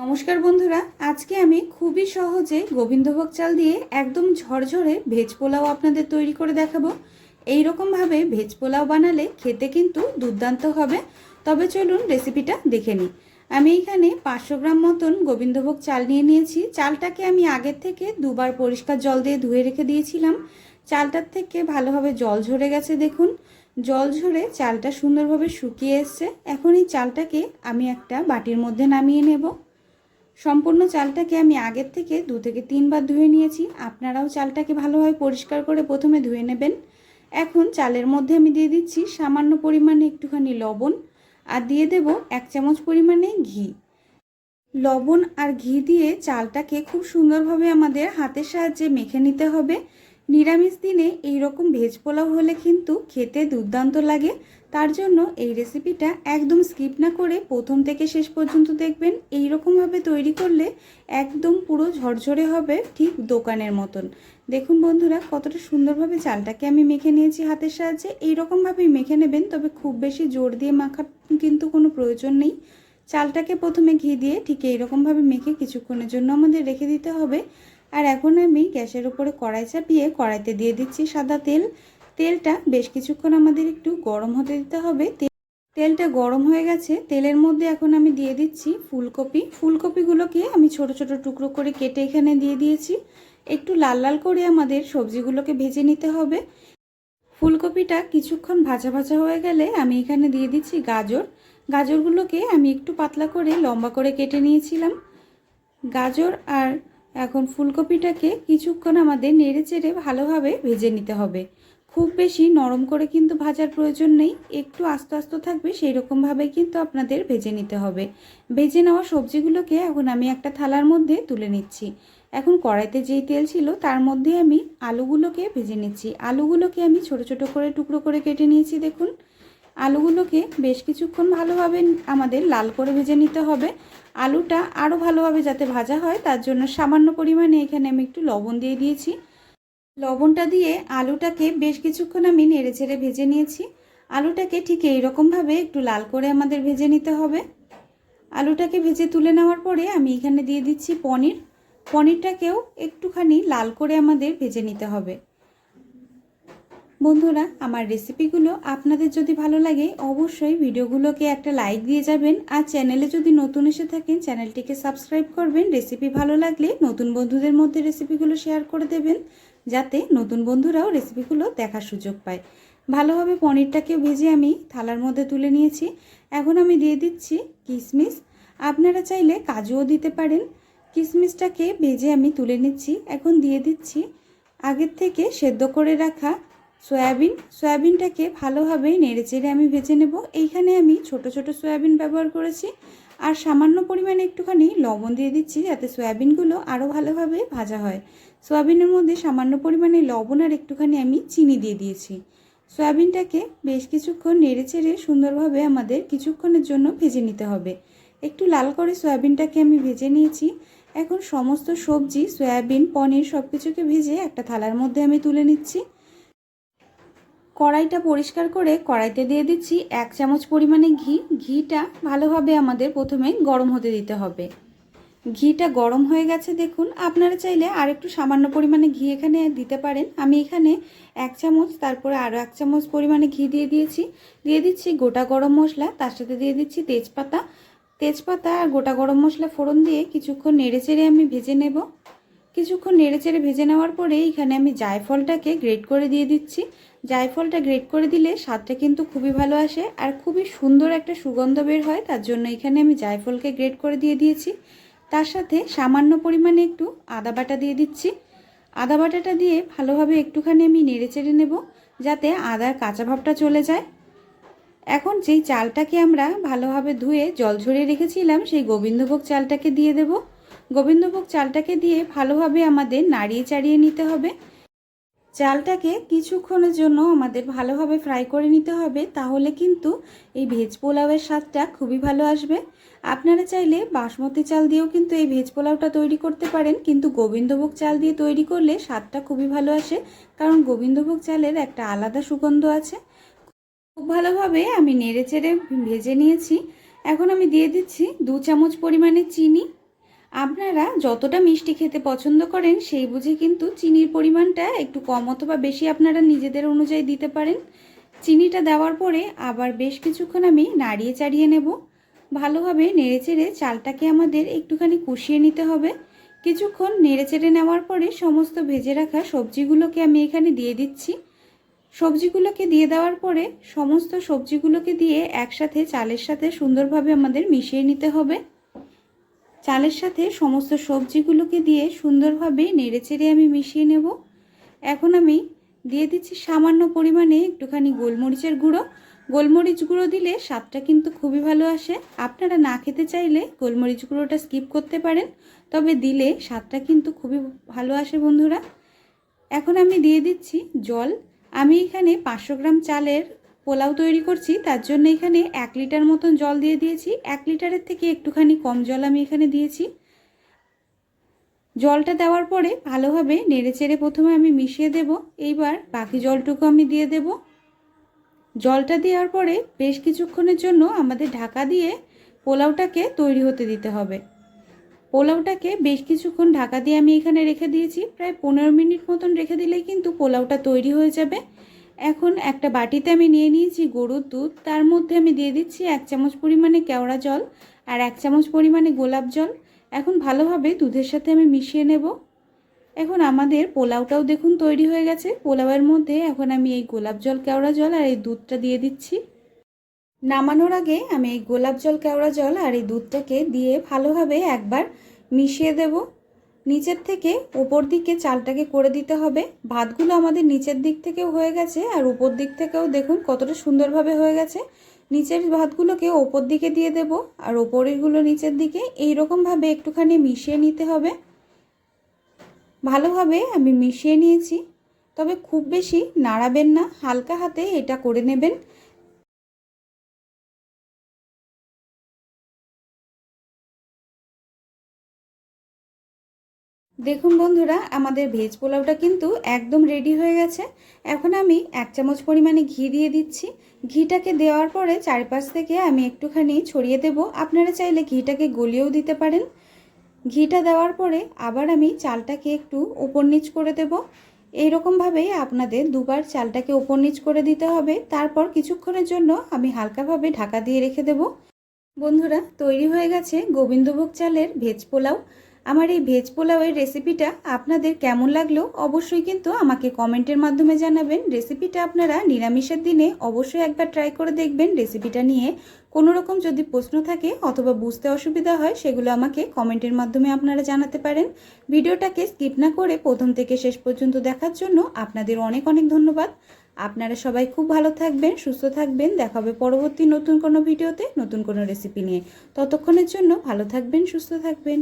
নমস্কার বন্ধুরা, আজকে আমি খুবই সহজে গোবিন্দভোগ চাল দিয়ে একদম ঝরঝরে ভেজ পোলাও আপনাদের তৈরি করে দেখাবো। এই রকমভাবে ভেজ পোলাও বানালে খেতে কিন্তু দুর্দান্ত হবে। তবে চলুন রেসিপিটা দেখে নিই। আমি এখানে পাঁচশো গ্রাম মতন গোবিন্দভোগ চাল নিয়ে নিয়েছি। চালটাকে আমি আগের থেকে দুবার পরিষ্কার জল দিয়ে ধুয়ে রেখে দিয়েছিলাম। চালটার থেকে ভালোভাবে জল ঝরে গেছে দেখুন। জল ঝরে চালটা সুন্দরভাবে শুকিয়ে এসছে। এখন এই চালটাকে আমি একটা বাটির মধ্যে নামিয়ে নেব। সম্পূর্ণ চালটাকে আমি আগের থেকে দু থেকে তিনবার ধুয়ে নিয়েছি। আপনারাও চালটাকে ভালোভাবে পরিষ্কার করে প্রথমে ধুয়ে নেবেন। এখন চালের মধ্যে আমি দিয়ে দিচ্ছি সামান্য পরিমাণে একটুখানি লবণ আর দিয়ে দেব এক চামচ পরিমাণে ঘি। লবণ আর ঘি দিয়ে চালটাকে খুব সুন্দরভাবে আমাদের হাতের সাহায্যে মেখে নিতে হবে। নিরামিষ দিনে এই রকম ভেজ পোলাও হলে কিন্তু খেতে দুর্দান্ত লাগে। তার জন্য এই রেসিপিটা একদম স্কিপ না করে প্রথম থেকে শেষ পর্যন্ত দেখবেন। এই রকমভাবে তৈরি করলে একদম পুরো ঝরঝরে হবে ঠিক দোকানের মতন। দেখুন বন্ধুরা, কতটা সুন্দরভাবে চালটাকে আমি মেখে নিয়েছি হাতের সাহায্যে। এই রকমভাবেই মেখে নেবেন, তবে খুব বেশি জোর দিয়ে মাখার কিন্তু কোনো প্রয়োজন নেই। চালটাকে প্রথমে ঘি দিয়ে ঠিক এইরকমভাবে মেখে কিছুক্ষণের জন্য আমাদের রেখে দিতে হবে। আর এখন আমি গ্যাসের উপরে কড়াই চাপিয়ে কড়াইতে দিয়ে দিচ্ছি সাদা তেল। তেলটা বেশ কিছুক্ষণ আমাদের একটু গরম হতে দিতে হবে। তেলটা গরম হয়ে গেছে। তেলের মধ্যে এখন আমি দিয়ে দিচ্ছি ফুলকপি। ফুলকপিগুলোকে আমি ছোট ছোট টুকরো করে কেটে এখানে দিয়ে দিয়েছি। একটু লাল লাল করে আমাদের সবজিগুলোকে ভেজে নিতে হবে। ফুলকপিটা কিছুক্ষণ ভাজা ভাজা হয়ে গেলে আমি এখানে দিয়ে দিচ্ছি গাজর। গাজরগুলোকে আমি একটু পাতলা করে লম্বা করে কেটে নিয়েছিলাম। গাজর আর এখন ফুলকপিটাকে কিছুক্ষণ আমাদের নেড়ে চেড়ে ভালোভাবে ভেজে নিতে হবে। খুব বেশি নরম করে কিন্তু ভাজার প্রয়োজন নেই। একটু আস্তে আস্তে থাকবে সেই রকমভাবে কিন্তু আপনাদের ভেজে নিতে হবে। ভেজে নেওয়া সবজিগুলোকে এখন আমি একটা থালার মধ্যে তুলে নিচ্ছি। এখন কড়াইতে যেই তেল ছিল, তার মধ্যে আমি আলুগুলোকে ভেজে নিচ্ছি। আলুগুলোকে আমি ছোট ছোট করে টুকরো করে কেটে নিয়েছি, দেখুন। আলুগুলোকে বেশ কিছুক্ষণ ভালোভাবে আমাদের লাল করে ভেজে নিতে হবে। আলুটা আরও ভালোভাবে যাতে ভাজা হয়, তার জন্য সামান্য পরিমাণে এখানে আমি একটু লবণ দিয়ে দিয়েছি। লবণটা দিয়ে আলুটাকে বেশ কিছুক্ষণ আমি নেড়ে চেড়ে ভেজে নিয়েছি। আলুটাকে ঠিক এইরকমভাবে একটু লাল করে আমাদের ভেজে নিতে হবে। আলুটাকে ভেজে তুলে নেওয়ার পরে আমি এখানে দিয়ে দিচ্ছি পনির। পনিরটাকেও একটুখানি লাল করে আমাদের ভেজে নিতে হবে। বন্ধুরা, আমার রেসিপিগুলো আপনাদের যদি ভালো লাগে, অবশ্যই ভিডিওগুলোকে একটা লাইক দিয়ে যাবেন। আর চ্যানেলে যদি নতুন এসে থাকেন, চ্যানেলটিকে সাবস্ক্রাইব করবেন। রেসিপি ভালো লাগলে নতুন বন্ধুদের মধ্যে রেসিপিগুলো শেয়ার করে দেবেন। যাতে নতুন বন্ধুরাও রেসিপিগুলো দেখার সুযোগ পায়। ভালোভাবে পনিরটাকে ভেজে আমি থালার মধ্যে তুলে নিয়েছি। এখন আমি দিয়ে দিচ্ছি কিশমিশ আপনারা চাইলে কাজুও দিতে পারেন। কিশমিশটাকে ভেজে আমি তুলে নিচ্ছি। এখন দিয়ে দিচ্ছি আগের থেকে সেদ্ধ করে রাখা সয়াবিন। সয়াবিনটাকে ভালোভাবে নেড়ে চেড়ে আমি ভেজে নেব। এইখানে আমি ছোট ছোট সয়াবিন ব্যবহার করেছি। আর সামান্য পরিমাণে একটুখানি লবণ দিয়ে দিচ্ছি যাতে সয়াবিনগুলো আরও ভালোভাবে ভাজা হয়। সয়াবিনের মধ্যে সামান্য পরিমাণে লবণ আর একটুখানি আমি চিনি দিয়ে দিয়েছি। সয়াবিনটাকে বেশ কিছুক্ষণ নেড়ে চেড়ে সুন্দরভাবে আমাদের কিছুক্ষণের জন্য ভেজে নিতে হবে। একটু লাল করে সয়াবিনটাকে আমি ভেজে নিয়েছি। এখন সমস্ত সবজি, সয়াবিন, পনির সব কিছুকে ভেজে একটা থালার মধ্যে আমি তুলে নিচ্ছি। কড়াইটা পরিষ্কার করে কড়াইতে দিয়ে দিচ্ছি এক চামচ পরিমাণে ঘি। ঘিটা ভালোভাবে আমাদের প্রথমে গরম হতে দিতে হবে। ঘিটা গরম হয়ে গেছে, দেখুন। আপনারা চাইলে আর একটু সামান্য পরিমাণে ঘি এখানে দিতে পারেন। আমি এখানে এক চামচ, তারপরে আরও এক চামচ পরিমাণে ঘি দিয়ে দিয়েছি। দিয়ে দিচ্ছি গোটা গরম মশলা, তার সাথে দিয়ে দিচ্ছি তেজপাতা। তেজপাতা আর গোটা গরম মশলা ফোড়ন দিয়ে কিছুক্ষণ নেড়ে চেড়ে আমি ভেজে নেব। কিছুক্ষণ নেড়ে চেড়ে ভেজে নেওয়ার পরে এখানে আমি জায়ফলটাকে গ্রেট করে দিয়ে দিচ্ছি। জায়ফলটা গ্রেট করে দিলে স্বাদটা কিন্তু খুবই ভালো আসে আর খুবই সুন্দর একটা সুগন্ধ বের হয়, তার জন্য এখানে আমি জায়ফলকে গ্রেট করে দিয়ে দিয়েছি। তার সাথে সামান্য পরিমাণে একটু আদা বাটা দিয়ে দিচ্ছি। আদা বাটাটা দিয়ে ভালোভাবে একটুখানি আমি নেড়ে চেড়ে নেব যাতে আদার কাঁচা ভাবটা চলে যায়। এখন যেই চালটাকে আমরা ভালোভাবে ধুয়ে জল ঝরিয়ে রেখেছিলাম, সেই গোবিন্দভোগ চালটাকে দিয়ে দেব। গোবিন্দভোগ চালটাকে দিয়ে ভালোভাবে আমাদের নাড়িয়ে চাড়িয়ে নিতে হবে। চালটাকে কিছুক্ষণের জন্য আমাদের ভালোভাবে ফ্রাই করে নিতে হবে, তাহলে কিন্তু এই ভেজ পোলাওয়ের স্বাদটা খুবই ভালো আসবে। আপনারা চাইলে বাসমতি চাল দিয়েও কিন্তু এই ভেজ পোলাওটা তৈরি করতে পারেন, কিন্তু গোবিন্দভোগ চাল দিয়ে তৈরি করলে স্বাদটা খুবই ভালো আসে, কারণ গোবিন্দভোগ চালের একটা আলাদা সুগন্ধ আছে। খুব ভালোভাবে আমি নেড়ে চেড়ে ভেজে নিয়েছি। এখন আমি দিয়ে দিচ্ছি দু চামচ পরিমাণে চিনি। আপনারা যতটা মিষ্টি খেতে পছন্দ করেন, সেই বুঝে কিন্তু চিনির পরিমাণটা একটু কম অথবা বেশি আপনারা নিজেদের অনুযায়ী দিতে পারেন। চিনিটা দেওয়ার পরে আবার বেশ কিছুক্ষণ আমি নাড়িয়ে চাড়িয়ে নেব। ভালোভাবে নেড়েচেড়ে চালটাকে আমাদের একটুখানি কষিয়ে নিতে হবে। কিছুক্ষণ নেড়েচেড়ে নেওয়ার পরে সমস্ত ভেজে রাখা সবজিগুলোকে আমি এখানে দিয়ে দিচ্ছি। সবজিগুলোকে দিয়ে দেওয়ার পরে সমস্ত সবজিগুলোকে দিয়ে একসাথে চালের সাথে সুন্দরভাবে আমাদের মিশিয়ে নিতে হবে। চালের সাথে সমস্ত সবজিগুলোকে দিয়ে সুন্দরভাবে নেড়েচেড়ে আমি মিশিয়ে নেব। এখন আমি দিয়ে দিচ্ছি সামান্য পরিমাণে একটুখানি গোলমরিচের গুঁড়ো। গোলমরিচ গুঁড়ো দিলে স্বাদটা কিন্তু খুবই ভালো আসে। আপনারা না খেতে চাইলে গোলমরিচ গুঁড়োটা স্কিপ করতে পারেন, তবে দিলে স্বাদটা কিন্তু খুবই ভালো আসে বন্ধুরা। এখন আমি দিয়ে দিচ্ছি জল। আমি এখানে পাঁচশো গ্রাম চালের পোলাও তৈরি করছি, তার জন্য এখানে এক লিটার মতন জল দিয়ে দিয়েছি। এক লিটারের থেকে একটুখানি কম জল আমি এখানে দিয়েছি। জলটা দেওয়ার পরে ভালোভাবে নেড়েচেড়ে প্রথমে আমি মিশিয়ে দেব। এইবার বাকি জলটুকু আমি দিয়ে দেব। জলটা দেওয়ার পরে বেশ কিছুক্ষণের জন্য আমাদের ঢাকা দিয়ে পোলাওটাকে তৈরি হতে দিতে হবে। পোলাওটাকে বেশ কিছুক্ষণ ঢাকা দিয়ে আমি এখানে রেখে দিয়েছি। প্রায় পনেরো মিনিট মতন রেখে দিলেই কিন্তু পোলাওটা তৈরি হয়ে যাবে। এখন একটা বাটিতে আমি নিয়ে নিয়েছি গরুর দুধ। তার মধ্যে আমি দিয়ে দিচ্ছি এক চামচ পরিমাণে কেওড়া জল আর এক চামচ পরিমাণে গোলাপ জল। এখন ভালোভাবে দুধের সাথে আমি মিশিয়ে নেব। এখন আমাদের পোলাওটাও দেখুন তৈরি হয়ে গেছে। পোলাওয়ের মধ্যে এখন আমি এই গোলাপ জল, কেওড়া জল আর এই দুধটা দিয়ে দিচ্ছি। নামানোর আগে আমি এই গোলাপ জল, কেওড়া জল আর এই দুধটাকে দিয়ে ভালোভাবে একবার মিশিয়ে দেব। নিচের থেকে ওপর দিকে চালটাকে করে দিতে হবে। ভাতগুলো আমাদের নিচের দিক থেকেও হয়ে গেছে আর উপর দিক থেকেও দেখুন কতটা সুন্দরভাবে হয়ে গেছে। নিচের ভাতগুলোকে ওপর দিকে দিয়ে দেব আর ওপরেরগুলো নিচের দিকে এই রকমভাবে একটুখানি মিশিয়ে নিতে হবে। ভালোভাবে আমি মিশিয়ে নিয়েছি। তবে খুব বেশি নাড়াবেন না, হালকা হাতে এটা করে নেবেন। দেখুন বন্ধুরা, আমাদের ভেজ পোলাওটা কিন্তু একদম রেডি হয়ে গেছে। এখন আমি এক চামচ পরিমাণে ঘি দিয়ে দিচ্ছি। ঘিটাকে দেওয়ার পরে চারপাশ থেকে আমি একটুখানি ছড়িয়ে দেব। আপনারা চাইলে ঘিটাকে গলিয়েও দিতে পারেন। ঘিটা দেওয়ার পরে আবার আমি চালটাকে একটু উপর নিচ করে দেব। এইরকমভাবেই আপনাদের দুবার চালটাকে উপর নিচ করে দিতে হবে। তারপর কিছুক্ষণের জন্য আমি হালকাভাবে ঢাকা দিয়ে রেখে দেব। বন্ধুরা, তৈরি হয়ে গেছে গোবিন্দভোগ চালের ভেজ পোলাও। আমার এই ভেজ পোলাওয়ের রেসিপিটা আপনাদের কেমন লাগল অবশ্যই কিন্তু আমাকে কমেন্টের মাধ্যমে জানাবেন। রেসিপিটা আপনারা নিরামিষের দিনে অবশ্যই একবার ট্রাই করে দেখবেন। রেসিপিটা নিয়ে কোনো রকম যদি প্রশ্ন থাকে অথবা বুঝতে অসুবিধা হয়, সেগুলো আমাকে কমেন্টের মাধ্যমে আপনারা জানাতে পারেন। ভিডিওটাকে স্কিপ না করে প্রথম থেকে শেষ পর্যন্ত দেখার জন্য আপনাদের অনেক অনেক ধন্যবাদ। আপনারা সবাই খুব ভালো থাকবেন, সুস্থ থাকবেন। দেখা হবে পরবর্তী নতুন কোনো ভিডিওতে নতুন কোনো রেসিপি নিয়ে। ততক্ষণের জন্য ভালো থাকবেন, সুস্থ থাকবেন।